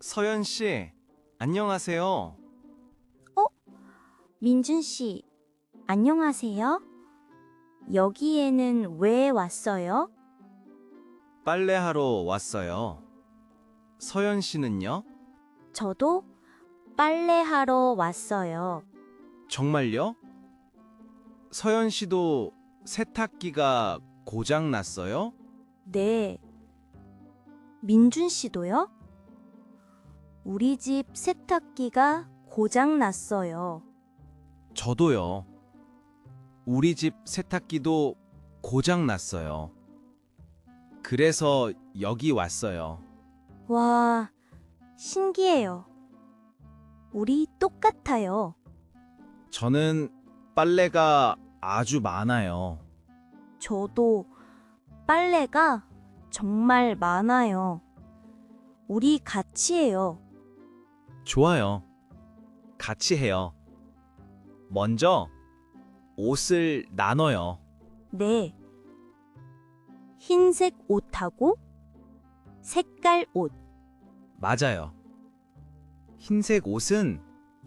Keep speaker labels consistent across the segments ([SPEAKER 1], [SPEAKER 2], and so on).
[SPEAKER 1] 서연 씨, 안녕하세요.
[SPEAKER 2] 민준 씨, 안녕하세요. 여기에는 왜 왔어요?
[SPEAKER 1] 빨래하러 왔어요. 서연 씨는요?
[SPEAKER 2] 저도 빨래하러 왔어요.
[SPEAKER 1] 정말요? 서연 씨도 세탁기가 고장 났어요?
[SPEAKER 2] 네. 민준 씨도요? 우리 집 세탁기가 고장 났어요.
[SPEAKER 1] 저도요. 우리 집 세탁기도 고장 났어요. 그래서 여기 왔어요.
[SPEAKER 2] 와, 신기해요. 우리 똑같아요.
[SPEAKER 1] 저는 빨래가 아주 많아요.
[SPEAKER 2] 저도 빨래가 정말 많아요. 우리 같이 해요.
[SPEAKER 1] 좋아요. 같이 해요. 먼저 옷을 나눠요.
[SPEAKER 2] 네. 흰색 옷하고 색깔 옷.
[SPEAKER 1] 맞아요. 흰색 옷은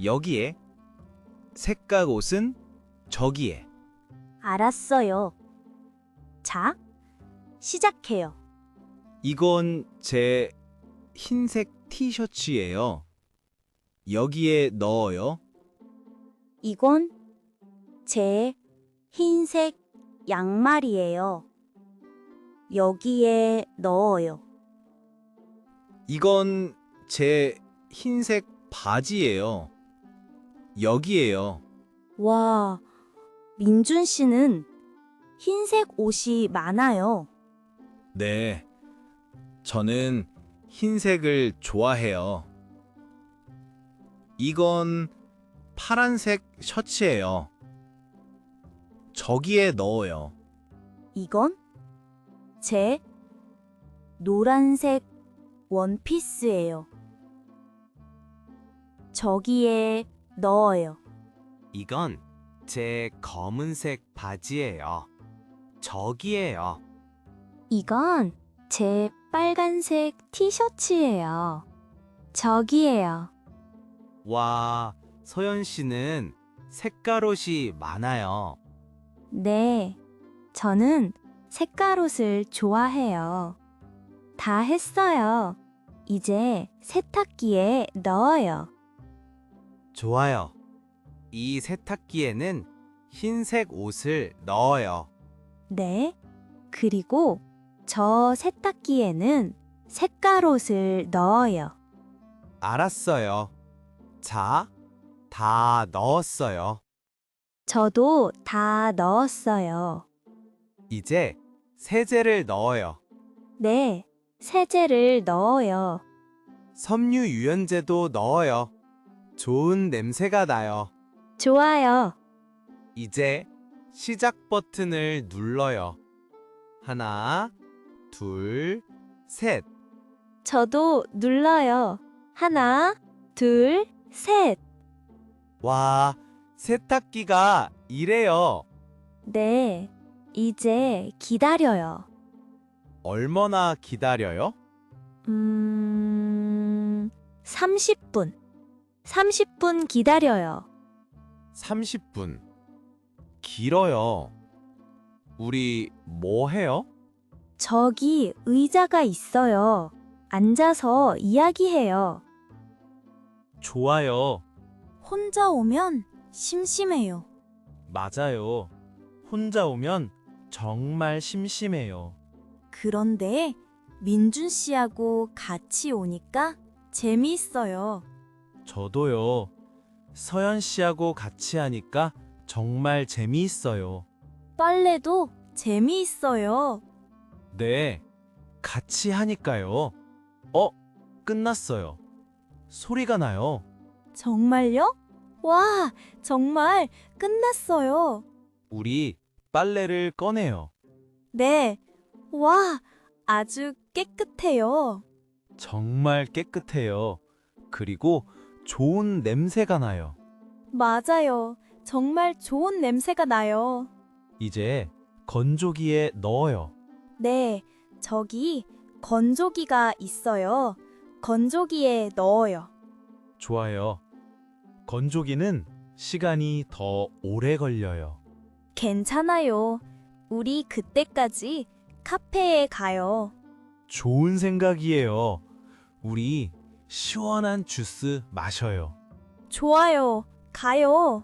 [SPEAKER 1] 여기에, 색깔 옷은 저기에.
[SPEAKER 2] 알았어요. 자, 시작해요.
[SPEAKER 1] 이건 제 흰색 티셔츠예요. 여기에 넣어요.
[SPEAKER 2] 이건 제 흰색 양말이에요. 여기에 넣어요.
[SPEAKER 1] 이건 제 흰색 바지예요. 여기에요.
[SPEAKER 2] 와, 민준 씨는 흰색 옷이 많아요.
[SPEAKER 1] 네. 저는 흰색을 좋아해요. 이건 파란색 셔츠예요. 저기에 넣어요.
[SPEAKER 2] 이건 제 노란색 원피스예요. 저기에 넣어요.
[SPEAKER 3] 이건 제 검은색 바지예요. 저기에요.
[SPEAKER 2] 이건 제 빨간색 티셔츠예요. 저기에요.
[SPEAKER 3] 와, 서연 씨는 색깔 옷이 많아요.
[SPEAKER 2] 네, 저는 색깔 옷을 좋아해요. 다 했어요. 이제 세탁기에 넣어요.
[SPEAKER 3] 좋아요. 이 세탁기에는 흰색 옷을 넣어요.
[SPEAKER 2] 네, 그리고 저 세탁기에는 색깔 옷을 넣어요.
[SPEAKER 3] 알았어요. 자, 다 넣었어요.
[SPEAKER 2] 저도 다 넣었어요.
[SPEAKER 3] 이제 세제를 넣어요.
[SPEAKER 2] 네, 세제를 넣어요.
[SPEAKER 3] 섬유 유연제도 넣어요. 좋은 냄새가 나요.
[SPEAKER 2] 좋아요.
[SPEAKER 3] 이제 시작 버튼을 눌러요. 하나, 둘, 셋.
[SPEAKER 2] 저도 눌러요. 하나, 둘, 셋.
[SPEAKER 3] 와, 세탁기가 이래요.
[SPEAKER 2] 네, 이제 기다려요.
[SPEAKER 3] 얼마나 기다려요?
[SPEAKER 2] 음, 30분. 30분 기다려요.
[SPEAKER 3] 30분. 길어요. 우리 뭐 해요?
[SPEAKER 2] 저기 의자가 있어요. 앉아서 이야기해요.
[SPEAKER 3] 좋아요.
[SPEAKER 2] 혼자 오면 심심해요.
[SPEAKER 3] 맞아요. 혼자 오면 정말 심심해요.
[SPEAKER 2] 그런데 민준 씨하고 같이 오니까 재미있어요.
[SPEAKER 3] 저도요. 서연 씨하고 같이 하니까 정말 재미있어요.
[SPEAKER 2] 빨래도 재미있어요.
[SPEAKER 3] 네, 같이 하니까요. 어, 끝났어요. 소리가 나요.
[SPEAKER 2] 정말요? 와, 정말 끝났어요.
[SPEAKER 3] 우리 빨래를 꺼내요.
[SPEAKER 2] 네. 와, 아주 깨끗해요.
[SPEAKER 3] 정말 깨끗해요. 그리고 좋은 냄새가 나요.
[SPEAKER 2] 맞아요. 정말 좋은 냄새가 나요.
[SPEAKER 3] 이제 건조기에 넣어요.
[SPEAKER 2] 네, 저기 건조기가 있어요. 건조기에 넣어요.
[SPEAKER 3] 좋아요. 건조기는 시간이 더 오래 걸려요.
[SPEAKER 2] 괜찮아요. 우리 그때까지 카페에 가요.
[SPEAKER 3] 좋은 생각이에요. 우리 시원한 주스 마셔요.
[SPEAKER 2] 좋아요. 가요.